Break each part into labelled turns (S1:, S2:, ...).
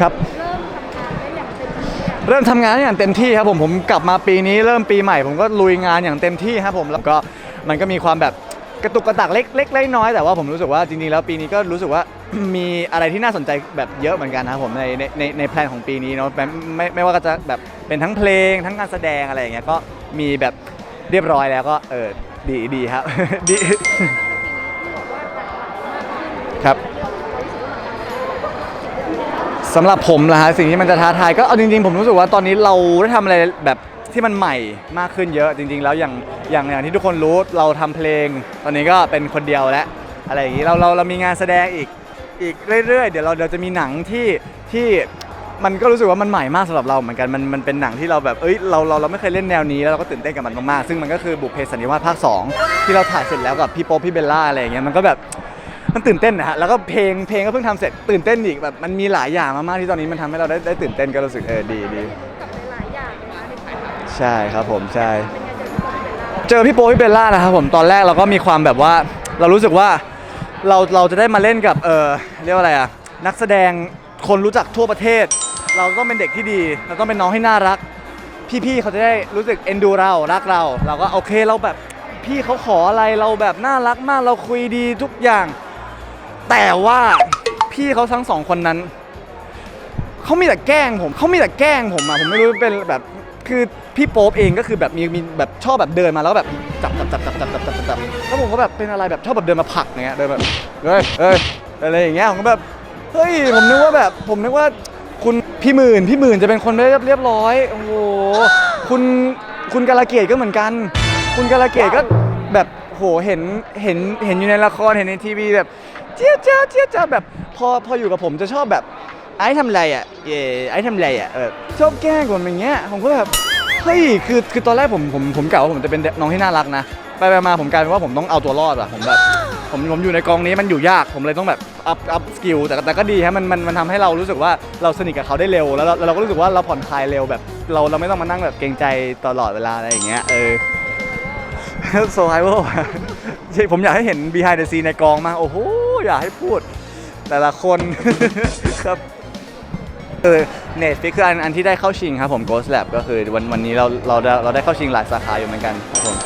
S1: ครับ
S2: เริ่มทำงานได้อย่างเต็มที่อะ
S1: เริ่มทำงานอย่างเต็มที่ครับผมผมกลับมาปีนี้เริ่มปีใหม่ผมก็ลุยงานอย่างเต็มที่ครับผมแล้วก็มันก็มีความแบบกระตุกกระตักเล็กเล็กเล็กน้อยแต่ว่าผมรู้สึกว่าจริงๆแล้วปีนี้ก็รู้สึกว่า มีอะไรที่น่าสนใจแบบเยอะเหมือนกันนะครับผมในในในในแพลนของปีนี้เนาะไม่ไม่ไม่ว่าจะแบบเป็นทั้งเพลงทั้งการแสดงอะไรอย่างเงี้ยก็มีแบบเรียบร้อยแล้วก็เออดีดีครับ ดีครับ สำหรับผมนะฮะสิ่งที่มันจะท้าทายก็เอาจริงๆ ผมรู้สึกว่าตอนนี้เราได้ทำอะไรแบบที่มันใหม่มากขึ้นเยอะจริง ๆ แล้วอย่างอย่างอย่างที่ทุกคนรู้เราทำเพลง ตอนนี้ก็เป็นคนเดียวแล้วอะไรอย่างนี้เราเราเรามีงานแสดงอีกอีกเรื่อยๆ เดี๋ยวเราเดี๋ยวจะมีหนังที่ที่มันก็รู้สึกว่ามันใหม่มากสำหรับเราเหมือนกันมันมันเป็นหนังที่เราแบบเอ้ยเราเราเราไม่เคยเล่นแนวนี้แล้วเราก็ตื่นเต้นกับมันมากๆซึ่งมันก็คือบุพเพสันนิวาสภาคสองที่เราถ่ายเสร็จแล้วกับพี่โป๊ปพี่เบลล่าอะไรอย่างเงี้ยมันก็แบบ มันตื่นเต้นนะฮะแล้วก็เพลงเพลงก็เพิ่งทำเสร็จตื่นเต้นอีกแบบมันมีหลายอย่างมากๆที่ตอนนี้มันทำให้เราได้ได้ตื่นเต้นก็รู้สึกเออดีดี
S2: กับหลายๆอย่างนะในถ่ายทำ
S1: ใช่ครับผมใช่
S2: เป็นไงเจอพี่โป๊ปเบลล่า
S1: เจอพี่โปพี่เบลล่านะครับผมตอนแรกเราก็มีความแบบว่า เรารู้สึกว่าเราเราจะได้มาเล่นกับเออเรียกว่าอะไรอะนักแสดงคนรู้จักทั่วประเทศ เราต้องเป็นเด็กที่ดี เราต้องเป็นน้องให้น่ารัก พี่ๆเขาจะได้รู้สึกเอ็นดูเรารักเรา เราก็โอเคเราแบบพี่เขาขออะไรเราแบบน่ารักมากเราคุยดีทุกอย่าง แต่ว่าพี่เขาทั้งสองคนนั้นเขามีแต่แกล้งผมเขามีแต่แกล้งผมอะผมไม่รู้เป็นแบบคือพี่โป๊ปเองก็คือแบบมีมีแบบชอบแบบเดินมาแล้วแบบจับจับจับจับจับจับจับจับจับแล้วผมก็แบบเป็นอะไรแบบชอบแบบเดินมาผลักอย่างเงี้ยเดินแบบเฮ้ยเฮ้ยอะไรอย่างเงี้ยผมก็แบบเฮ้ยผมนึกว่าแบบผมนึกว่าคุณพี่หมื่นพี่หมื่นจะเป็นคนเรียบเรียบร้อยโอ้โหคุณคุณกาลเกตก็เหมือนกัน คุณกาลเกตก็แบบโหเห็นเห็นเห็นอยู่ในละครเห็นในทีวีแบบ เจี๊ยบเจ้าเจี๊ยบเจ้าแบบพอพออยู่กับผมจะชอบแบบไอ้ทำไรอะเย่ไอ้ทำไรอะเออชอบแกล้งผมอย่างเงี้ยผมก็แบบเฮ้ยคือคือตอนแรกผมผมผมกะว่าผมจะเป็นน้องที่น่ารักนะไปไปมาผมกลายเป็นว่าผมต้องเอาตัวรอดอะผมแบบผมผมอยู่ในกองนี้มันอยู่ยากผมเลยต้องแบบอัพอัพสกิลแต่แต่ก็ดีฮะมันมันมันทำให้เรารู้สึกว่าเราสนิทกับเขาได้เร็วแล้วเราแล้วเราก็รู้สึกว่าเราผ่อนคลายเร็วแบบ เราเราไม่ต้องมานั่งแบบเกรงใจตลอดเวลาอะไรอย่างเงี้ยเออโซไฮเวอร์ใช่ผมอยากให้เห็น behind the scene ในกองมากโอ้โห อยากให้พูด แต่ละคน ครับเออเน็ตฟิกคืออันอันที่ได้เข้าชิงครับผม Ghost Lab ก็คือวันวันนี้เราเราได้เราได้เข้าชิงหลายสาขาอยู่เหมือนกันครับผม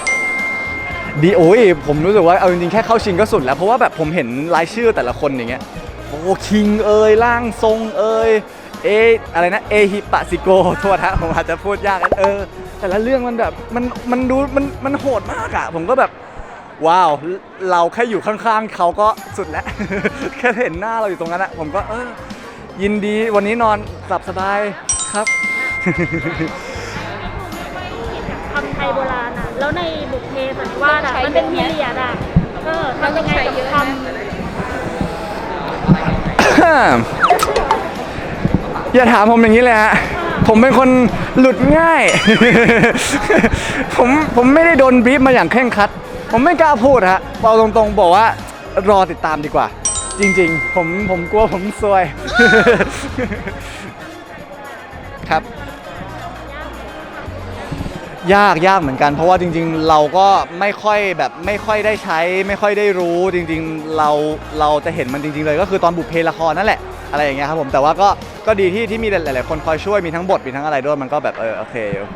S1: ดีโอ้ยผมรู้สึกว่าเอาจริงๆแค่เข้าชิงก็สุดแล้ว เพราะว่าแบบผมเห็นรายชื่อแต่ละคนอย่างเงี้ยโอ้คิงเอ่ยร่างทรงเอ่ยเออะไรนะเอฮิปะซิโกโทษฮะผมอาจจะพูดยากเออแต่ละเรื่องมันแบบมันมันดูมันมันโหดมากอะผมก็แบบ ว้าว เราแค่อยู่ข้างๆเขาก็สุดแล้ว แค่เห็นหน้าเราอยู่ตรงนั้นอะผมก็เออยินดีวันนี้นอนหลับสบายครับ
S2: คำไทยโบราณอะ แล้วในบุพเพสันนิวาสอะ มันเป็นพีเรียดอะเออทำยังไงกับคำ
S1: อย่าถามผมอย่างนี้เลยฮะ ผมเป็นคนหลุดง่าย ผมผมไม่ได้โดนบรีฟมาอย่างเคร่งครัด ผมไม่กล้าพูดฮะเอาตรงๆบอกว่ารอติดตามดีกว่า จริงๆ ผมผมกลัวผมซวย ครับ ยากยากเหมือนกัน เพราะว่าจริง ๆ เราก็ไม่ค่อยแบบไม่ค่อยได้ใช้ ไม่ค่อยได้รู้ จริง ๆ เราเราจะเห็นมันจริง ๆ เลย ก็คือตอนบุพเพละครนั่นแหละอะไรอย่างเงี้ยครับผมแต่ว่าก็ก็ดีที่ที่มีหลายๆคนคอยช่วยมีทั้งบทมีทั้งอะไรด้วยมันก็แบบเออโอเคอยู่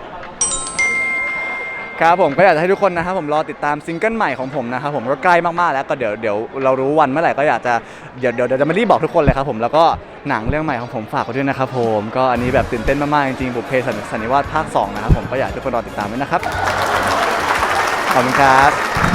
S1: ครับผมก็อยากจะให้ทุกคนนะครับผมรอติดตามซิงเกิลใหม่ของผมนะครับผมก็ใกล้มากๆแล้วก็เดี๋ยวเดี๋ยวเรารู้วันเมื่อไหร่ก็อยากจะเดี๋ยวเดี๋ยวเดี๋ยวจะมารีบบอกทุกคนเลยครับผมแล้วก็หนังเรื่องใหม่ของผมฝากไว้ด้วยนะครับผมก็อันนี้แบบตื่นเต้นมากๆจริงๆบุพเพสันสันนิวาสภาคสองนะครับผมก็อยากให้ทุกคนรอติดตามด้วยนะครับขอบคุณครับ